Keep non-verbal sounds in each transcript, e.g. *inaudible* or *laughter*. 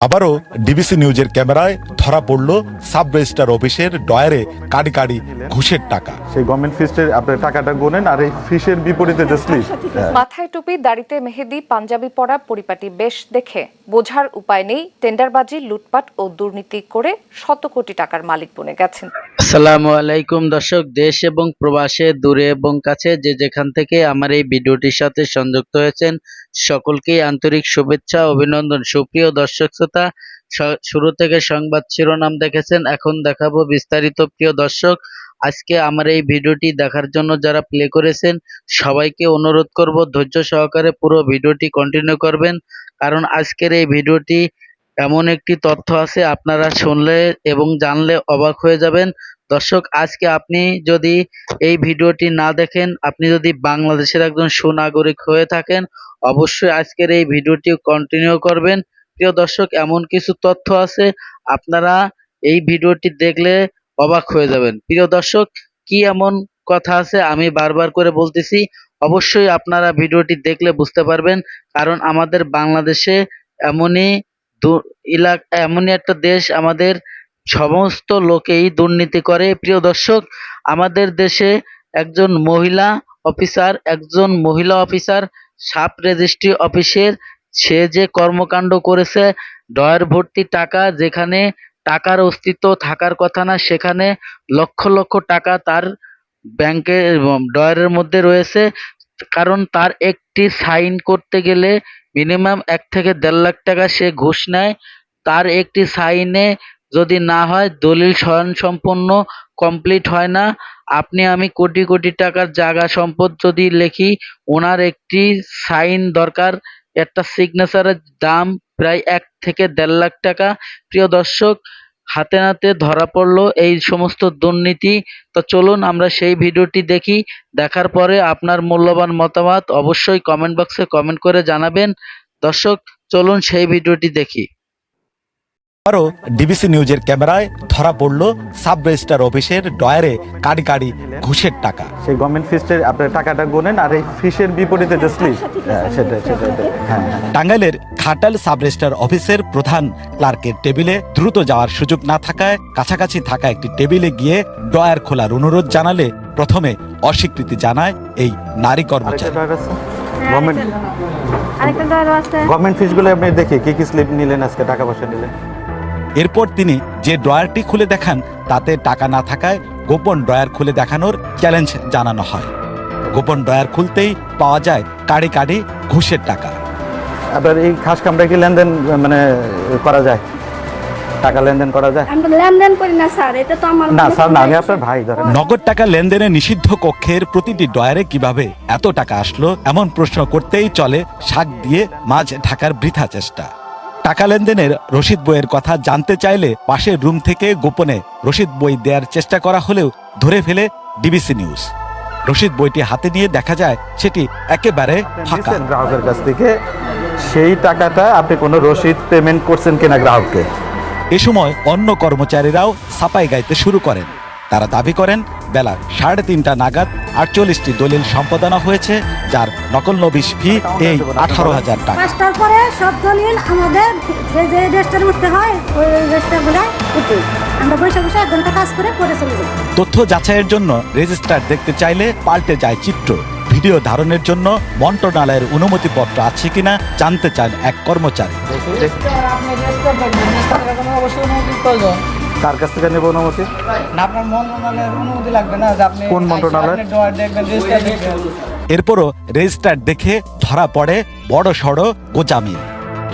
আবারও ডিবিসি নিউজের ক্যামেরায় ধরা পড়ল সাব রেজিস্ট্রার অফিসের ডয়ারে কাড়ি কাড়ি ঘুষের টাকা। সেই গভর্নমেন্ট ফিসের আপনার টাকাটা গোনেন আর এই ফিসের বিপরীতে যে স্লিপ মাথায় টুপি দাড়িতে মেহেদি পাঞ্জাবি পরা পরিপাটি বেশ দেখে বোঝার উপায় নেই টেন্ডারবাজি লুটপাট ও দুর্নীতি করে শত কোটি টাকার মালিক বনে গেছেন। আসসালামু আলাইকুম দর্শক দেশ এবং প্রবাসে দূরে এবং কাছে যে যেখান থেকে আমার এই ভিডিওটির সাথে সংযুক্ত হয়েছেন সকলকেই আন্তরিক শুভেচ্ছা অভিনন্দন। সুপ্রিয় দর্শক স- শুরু থেকে সংবাদ শিরোনাম দেখেছেন, এখন দেখাবো বিস্তারিত। প্রিয় দর্শক, আজকে আমার এই ভিডিওটি দেখার জন্য যারা প্লে করেছেন, সবাইকে অনুরোধ করব ধৈর্য সহকারে পুরো ভিডিওটি কন্টিনিউ করবেন। কারণ আজকের এই ভিডিওটি এমন একটি তথ্য আছে, আপনারা শুনলে এবং জানলে অবাক হয়ে যাবেন। দর্শক, আজকে আপনি যদি এই ভিডিওটি না দেখেন, আপনি যদি বাংলাদেশের একজন সুনাগরিক হয়ে থাকেন, অবশ্যই আজকের এই ভিডিওটি কন্টিনিউ করবেন। প্রিয় দর্শক, এমন কিছু তথ্য আছে, আপনারা এই ভিডিওটি দেখলে অবাক হয়ে যাবেন। প্রিয় দর্শক, কি এমন কথা আছে আমি বারবার করে বলতেছি, অবশ্যই আপনারা ভিডিওটি দেখলে বুঝতে পারবেন, কারণ আমাদের বাংলাদেশে এমনই এলাকা এমনই একটা দেশ আমাদের সমস্ত লোকেই দুর্নীতি করে। প্রিয় দর্শক, আমাদের দেশে একজন মহিলা অফিসার, একজন মহিলা অফিসার, সাব রেজিস্ট্রি অফিসের সে যে কর্মকাণ্ড করেছে, ডয়ার ভর্তি টাকা যেখানে টাকার অস্তিত্ব থাকার কথা না, সেখানে লক্ষ লক্ষ টাকা তার ব্যাংকে ডয়ারের মধ্যে রয়েছে। কারণ তার একটি সাইন করতে গেলে মিনিমাম এক থেকে দেড় লাখ টাকা সে ঘুষ নেয়। তার একটি সাইনে যদি না হয়, দলিল স্বয়ং সম্পূর্ণ কমপ্লিট হয় না। আপনি আমি কোটি কোটি টাকার জায়গা সম্পদ যদি লিখি, ওনার একটি সাইন দরকার। একটা সিগনেচারের দাম প্রায় এক থেকে দেড় লাখ টাকা। প্রিয় দর্শক, হাতে নাতে ধরা পড়ল এই সমস্ত দুর্নীতি। তো চলুন আমরা সেই ভিডিওটি দেখি। দেখার পরে আপনার মূল্যবান মতামত অবশ্যই কমেন্ট বক্সে কমেন্ট করে জানাবেন। দর্শক, চলুন সেই ভিডিওটি দেখি। আবারও ডিবিসি নিউজের ক্যামেরায় ধরা পড়ল সাব রেজিস্ট্রার অফিসের ডয়ারে কাড়ি কাড়ি ঘুষের টাকা। সেই গভর্নমেন্ট ফিসের আপনার টাকাটা গোনেন আর এই ফিসের বিপরীতে যে স্লিপ সেটাই সেটাই হ্যাঁ হ্যাঁ। টাঙ্গাইলের খাটাল সাব রেজিস্ট্রার অফিসের প্রধান ক্লার্কের টেবিলে দ্রুত যাওয়ার সুযোগ না থাকায় কাছাকাছি থাকা একটি টেবিলে গিয়ে ডয়ার খোলার অনুরোধ জানালে প্রথমে অস্বীকৃতি জানায় এই নারী কর্মচারী। গভর্নমেন্ট গভর্নমেন্ট ফিসগুলো আপনি দেখি কি কি স্লিপ নিলেন আজকে টাকা পয়সা নিলেন? এরপর তিনি যে ড্রয়ারটি খুলে দেখান তাতে টাকা না থাকায় গোপন ড্রয়ার খুলে দেখানোর চ্যালেঞ্জ জানানো হয়। গোপন ড্রয়ার খুলতেই পাওয়া যায় কাড়ি কাড়ি ঘুষের টাকা। আপনার এই খাস কামটা কি লেনদেন মানে করা যায়? টাকা লেনদেন করা যায়? আমি লেনদেন করি না স্যার এটা তো আমার না স্যার না আমি আপনার ভাই ধরেন। নগদ টাকা লেনদেনে নিষিদ্ধ কক্ষের প্রতিটি ডয়ারে কীভাবে এত টাকা আসলো এমন প্রশ্ন করতেই চলে শাক দিয়ে মাছ ঢাকার বৃথা চেষ্টা। টাকা লেনদেনের রসিদ বইয়ের কথা জানতে চাইলে পাশের রুম থেকে গোপনে রসিদ বই দেওয়ার চেষ্টা করা হলেও ধরে ফেলে ডিবিসি নিউজ। রসিদ বইটি হাতে নিয়ে দেখা যায় সেটি একেবারে ফাঁকা। গ্রাহকের কাছ থেকে। সেই টাকাটা আপনি কোনো রসিদ পেমেন্ট করছেন কিনা গ্রাহককে? এ সময় অন্য কর্মচারীরাও সাপাই গাইতে শুরু করেন। তারা দাবি করেন বেলা সাড়ে তিনটা নাগাদ আটচল্লিশটি দলিল সম্পাদনা হয়েছে যার নকল নবিশ ফি এই আঠারো হাজার টাকা। পাঁচটার পরে সব দলিল আমাদের যে যে উঠতে হয় ওই রেজিস্টারগুলো আমরা বসে বসে এক ঘণ্টা কাজ করে পরে চলে যাই। তথ্য যাচাইয়ের জন্য রেজিস্টার দেখতে চাইলে পাল্টে যায় চিত্র। ভিডিও ধারণের জন্য মন্ত্রণালয়ের অনুমতিপত্র আছে কিনা জানতে চান এক কর্মচারী। কার কাছ থেকে নেব অনুমতি? না আপনার মন্ত্রণালয়ের অনুমতি লাগবে না যে আপনি কোন মন্ত্রণালয়? দেখবেন রেজিস্টার এরপরও রেজিস্টার দেখে ধরা পড়ে বড় সড় গোজামি।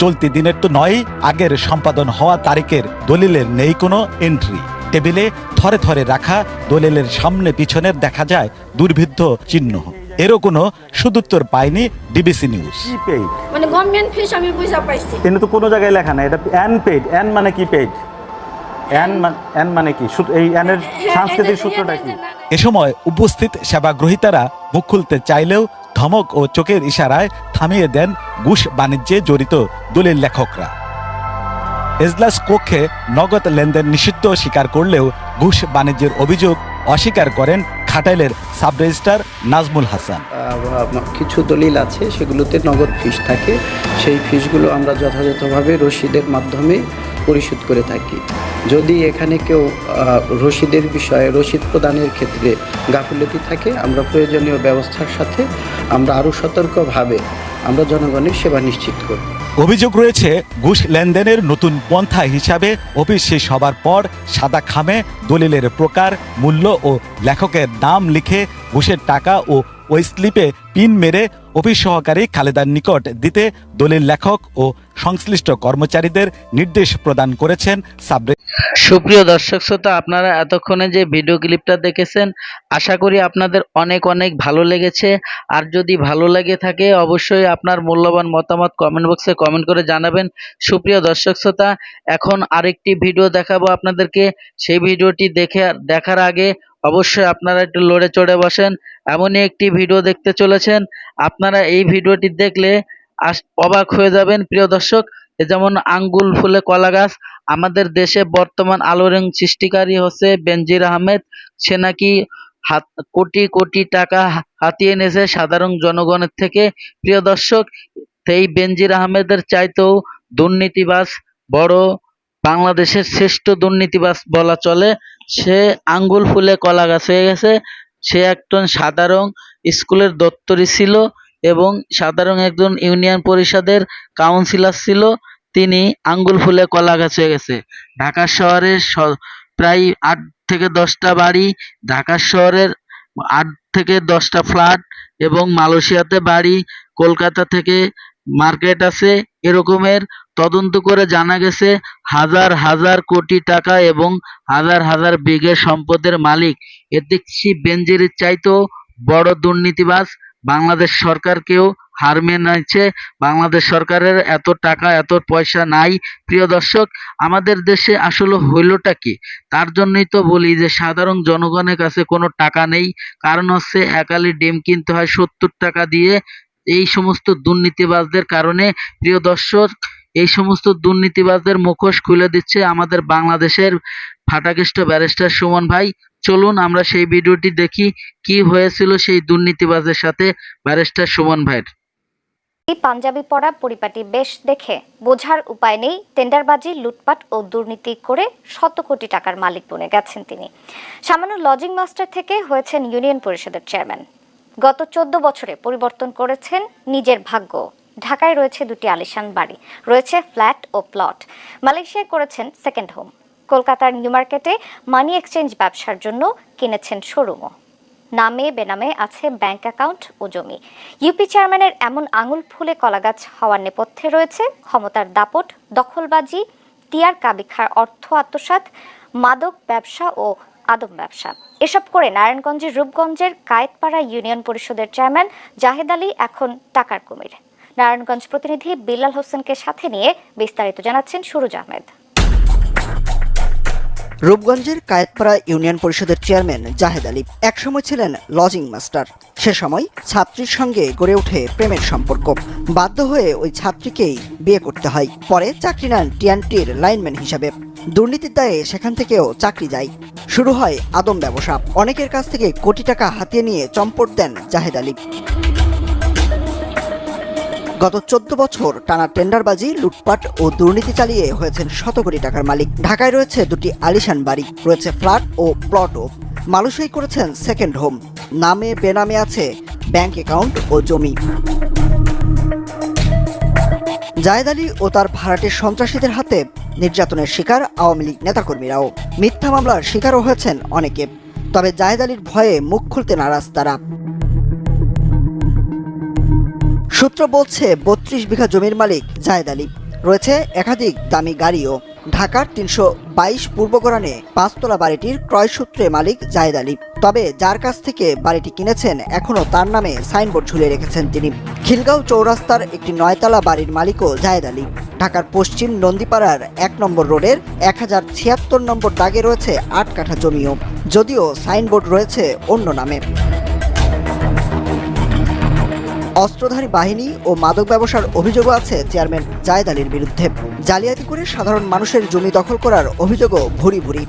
চলতি দিনের তো নয় আগের সম্পাদন হওয়া তারিখের দলিলের নেই কোনো এন্ট্রি টেবিলে থরে থরে রাখা দলিলের সামনে পিছনের দেখা যায় দুর্ভিদ্ধ চিহ্ন। এরও কোনো সুদুত্তর পায়নি ডিবিসি নিউজ। মানে গভর্নমেন্ট ফিস আমি পয়সা পাইছি। কিন্তু তো কোনো জায়গায় লেখা নাই এটা অ্যান পেইড অ্যান মানে কি পেইড অ্যান অ্যান মানে কি? এই অ্যানের *laughs* সাংস্কৃতিক সূত্রটা কি? এ সময় উপস্থিত সেবা গ্রহীতারা মুখ খুলতে চাইলেও ধমক ও চোখের ইশারায় থামিয়ে দেন ঘুষ বাণিজ্যে জড়িত দলিল লেখকরা। এজলাস কক্ষে নগদ লেনদেন নিষিদ্ধ স্বীকার করলেও ঘুষ বাণিজ্যের অভিযোগ অস্বীকার করেন খাটাইলের সাব রেজিস্ট্রার নাজমুল হাসান। কিছু দলিল আছে সেগুলোতে নগদ ফিস থাকে। সেই ফিসগুলো আমরা যথাযথভাবে রসিদের মাধ্যমে পরিশোধ করে থাকি। যদি এখানে কেউ রসিদের বিষয়ে রসিদ প্রদানের ক্ষেত্রে গাফিলতি থাকে, আমরা প্রয়োজনীয় ব্যবস্থার সাথে আমরা আরও সতর্কভাবে আমরা জনগণের সেবা নিশ্চিত করব। অভিযোগ রয়েছে, ঘুষ লেনদেনের নতুন পন্থা হিসাবে অফিস শেষ হবার পর সাদা খামে দলিলের প্রকার, মূল্য ও লেখকের নাম লিখে ঘুষের টাকা ও ওই স্লিপে পিন মেরে অফিস সহকারী খালেদার নিকট দিতে দলিল লেখক ও সংশ্লিষ্ট কর্মচারীদের নির্দেশ প্রদান করেছেন সাবরে সুপ্রিয় দর্শক শ্রোতা, আপনারা এতক্ষণে যে ভিডিও ক্লিপটা দেখেছেন, আশা করি আপনাদের অনেক অনেক ভালো লেগেছে। আর যদি ভালো লেগে থাকে, অবশ্যই আপনার মূল্যবান মতামত কমেন্ট বক্সে কমেন্ট করে জানাবেন। সুপ্রিয় দর্শক শ্রোতা, এখন আরেকটি ভিডিও দেখাবো আপনাদেরকে। সেই ভিডিওটি দেখে দেখার আগে অবশ্যই আপনারা একটু লড়ে চড়ে বসেন। এমনই একটি ভিডিও দেখতে চলেছেন আপনারা এই ভিডিওটি দেখলে অবাক হয়ে যাবেন, প্রিয় দর্শক। যেমন আঙ্গুল ফুলে কলা গাছ, আমাদের দেশে বর্তমান আলোড়ন সৃষ্টিকারী হচ্ছে বেনজির আহমেদ। সে নাকি হাত, কোটি কোটি টাকা হাতিয়ে এনেছে সাধারণ জনগণের থেকে। প্রিয় দর্শক, এই বেনজির আহমেদের চাইতেও দুর্নীতিবাজ, বড় বাংলাদেশের শ্রেষ্ঠ দুর্নীতিবাজ বলা চলে। সে আঙ্গুল ফুলে কলা গাছ হয়ে গেছে। সে একজন সাধারণ স্কুলের দপ্তরি ছিল এবং সাধারণ একজন ইউনিয়ন পরিষদের কাউন্সিলর ছিল। তিনি আঙ্গুল ফুলে কলা গাছ হয়ে গেছে। ঢাকা শহরের স- প্রায় আট থেকে দশটা বাড়ি, ঢাকা শহরের আট থেকে দশটা ফ্ল্যাট এবং মালয়েশিয়াতে বাড়ি, কলকাতা থেকে মার্কেট আছে এরকমের। তদন্ত করে জানা গেছে, হাজার হাজার কোটি টাকা এবং হাজার হাজার বিঘে সম্পদের মালিক। এ দেখছি বেনজিরের চাইতেও বড় দুর্নীতিবাজ বাংলাদেশ সরকারকেও হার মেনাচ্ছে বাংলাদেশ সরকারের এত টাকা, এত পয়সা নাই। প্রিয় দর্শক, আমাদের দেশে আসলে হইলটা কি? তার জন্যই তো বলি যে, সাধারণ জনগণের কাছে কোনো টাকা নেই। কারণ হচ্ছে একালি ডিম কিনতে হয় সত্তর টাকা দিয়ে। এই সমস্ত দুর্নীতিবাজদের কারণে, প্রিয় দর্শক, এই সমস্ত দুর্নীতিবাজদের মুখোশ খুলে দিচ্ছে আমাদের বাংলাদেশের ফাটাকেষ্ট ব্যারিস্টার সুমন ভাই, চলুন আমরা সেই ভিডিওটি দেখি কি হয়েছিল সেই দুর্নীতিবাজের সাথে ব্যারিস্টার সুমন ভাইয়ের। পাঞ্জাবি পরা পরিপাটি বেশ দেখে বোঝার উপায় নেই, টেন্ডারবাজি, লুটপাট ও দুর্নীতি করে শত কোটি টাকার মালিক বনে গেছেন তিনি। সামান্য লজিং মাস্টার থেকে হয়েছেন ইউনিয়ন পরিষদের চেয়ারম্যান। গত চোদ্দ বছরে পরিবর্তন করেছেন নিজের ভাগ্য। ঢাকায় রয়েছে দুটি আলিশান বাড়ি, রয়েছে ফ্ল্যাট ও প্লট। মালয়েশিয়ায় করেছেন সেকেন্ড হোম। কলকাতার নিউ মার্কেটে মানি এক্সচেঞ্জ ব্যবসার জন্য কিনেছেন শোরুমও। নামে বেনামে আছে ব্যাংক অ্যাকাউন্ট ও জমি। ইউপি চেয়ারম্যানের এমন আঙুল ফুলে কলাগাছ হওয়ার নেপথ্যে রয়েছে ক্ষমতার দাপট, দখলবাজি, টিয়ার কাবিখার অর্থ আত্মসাৎ, মাদক ব্যবসা ও আদম ব্যবসা। এসব করে নারায়ণগঞ্জের রূপগঞ্জের কায়েতপাড়া ইউনিয়ন পরিষদের চেয়ারম্যান জাহেদ আলী এখন টাকার কুমির। নারায়ণগঞ্জ প্রতিনিধি বিল্লাল হোসেনকে সাথে নিয়ে বিস্তারিত জানাচ্ছেন সুরুজ আহমেদ। রূপগঞ্জের কায়েতপাড়া ইউনিয়ন পরিষদের চেয়ারম্যান জাহেদ আলী একসময় ছিলেন লজিং মাস্টার। সে সময় ছাত্রীর সঙ্গে গড়ে ওঠে প্রেমের সম্পর্ক। বাধ্য হয়ে ওই ছাত্রীকেই বিয়ে করতে হয়। পরে চাকরি নেন টিএনটির লাইনম্যান হিসাবে। দুর্নীতির দায়ে সেখান থেকেও চাকরি যায়। শুরু হয় আদম ব্যবসা। অনেকের কাছ থেকে কোটি টাকা হাতিয়ে নিয়ে চম্পট দেন জাহেদ আলী। গত চোদ্দ বছর টানা টেন্ডারবাজি, লুটপাট ও দুর্নীতি চালিয়ে হয়েছেন শত কোটি টাকার মালিক। ঢাকায় রয়েছে দুটি আলিশান বাড়ি, রয়েছে ফ্ল্যাট ও প্লটও মালয়েশিয়ায় করেছেন সেকেন্ড হোম। নামে বেনামে আছে ব্যাংক অ্যাকাউন্ট ও জমি। জায়েদ আলী ও তার ভাড়াটের সন্ত্রাসীদের হাতে নির্যাতনের শিকার আওয়ামী লীগ নেতাকর্মীরাও। মিথ্যা মামলার শিকারও হয়েছেন অনেকে। তবে জায়েদ আলীর ভয়ে মুখ খুলতে নারাজ তারা। সূত্র বলছে, বত্রিশ বিঘা জমির মালিক জায়েদ আলী। রয়েছে একাধিক দামি গাড়িও। ঢাকার তিনশো বাইশ পূর্বগরানে পাঁচতলা বাড়িটির ক্রয়সূত্রে মালিক জায়েদ আলী। তবে যার কাছ থেকে বাড়িটি কিনেছেন, এখনও তার নামে সাইনবোর্ড ঝুলিয়ে রেখেছেন তিনি। খিলগাঁও চৌরাস্তার একটি নয়তলা বাড়ির মালিকও জায়েদ আলী। ঢাকার পশ্চিম নন্দীপাড়ার এক নম্বর রোডের এক হাজার ছিয়াত্তর নম্বর দাগে রয়েছে আট কাঠা জমিও। যদিও সাইনবোর্ড রয়েছে অন্য নামে। অস্ত্রধারী বাহিনী ও মাদক ব্যবসার অভিযোগও আছে চেয়ারম্যান জায়েদ আলীর বিরুদ্ধে। জালিয়াতি করে সাধারণ মানুষের জমি দখল করার অভিযোগও ভুরি ভুরি।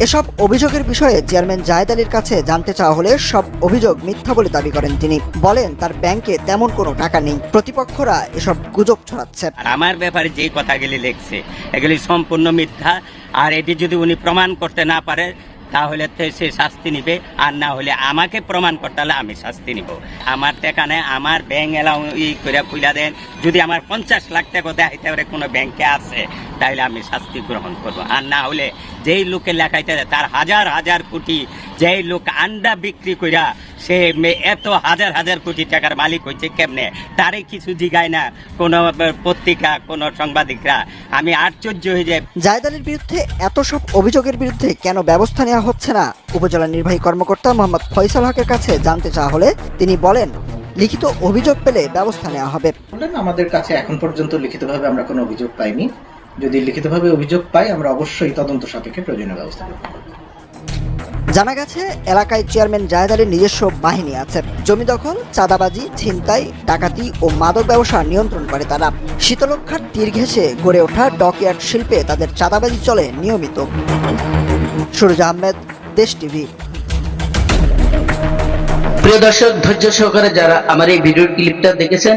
এসব অভিযোগের বিষয়ে চেয়ারম্যান জায়েদ আলীর কাছে জানতে চাওয়া হলে সব অভিযোগ মিথ্যা বলে দাবি করেন তিনি। বলেন, তার ব্যাংকে তেমন কোনো টাকা নেই। প্রতিপক্ষরা এসব গুজব ছড়াচ্ছে। আর আমার ব্যাপারে যে কথাগুলি লিখছে, এগুলি সম্পূর্ণ মিথ্যা। আর এটি যদি উনি প্রমাণ করতে না পারে তাহলে সে শাস্তি নিবে, আর না হলে আমাকে প্রমাণ করতে হলে আমি শাস্তি নিব। আমার টেকানে আমার ব্যাংক এলাও ই করে খুলে দেন, যদি আমার পঞ্চাশ লাখ টাকা দেখাইতে পারে কোনো ব্যাংকে আছে। তাহলে আমি শাস্তি গ্রহণ করব। আর না হলে যেই লোকে লেখাইতে তার হাজার হাজার কোটি যেই লোক আন্ডা বিক্রি কইরা সে এত হাজার হাজার কোটি টাকার মালিক হয়েছে কেমনে? তারে কিছু জিগায় না। কোনো পত্রিকা কোনো সাংবাদিকরা। আমি আশ্চর্য হয়ে যাই। জায়েদ আলীর বিরুদ্ধে এত সব অভিযোগের বিরুদ্ধে কেন ব্যবস্থা নেওয়া হচ্ছে না? উপজেলা নির্বাহী কর্মকর্তা মোহাম্মদ ফয়সাল হকের কাছে জানতে চাওয়া হলে তিনি বলেন লিখিত অভিযোগ পেলে ব্যবস্থা নেওয়া হবে। আমাদের কাছে এখন পর্যন্ত লিখিতভাবে আমরা কোনো অভিযোগ পাইনি। যদি লিখিতভাবে অভিযোগ পাই আমরা অবশ্যই তদন্ত সাপেক্ষে প্রয়োজনীয় ব্যবস্থা নেব। জানা গেছে এলাকায় চেয়ারম্যান জায়েদ আলীর নিজস্ব বাহিনী আছে। জমি দখল চাঁদাবাজি ছিনতাই ডাকাতি ও মাদক ব্যবসা নিয়ন্ত্রণ করে তারা। শীতলক্ষার তীর ঘেঁষে গড়ে ওঠা ডকইয়ার্ড শিল্পে তাদের চাঁদাবাজি চলে নিয়মিত। সুরজ আহমেদ দেশ টিভি। প্রিয় দর্শক ধৈর্য সহকারে যারা আমার এই ভিডিওর ক্লিপটা দেখেছেন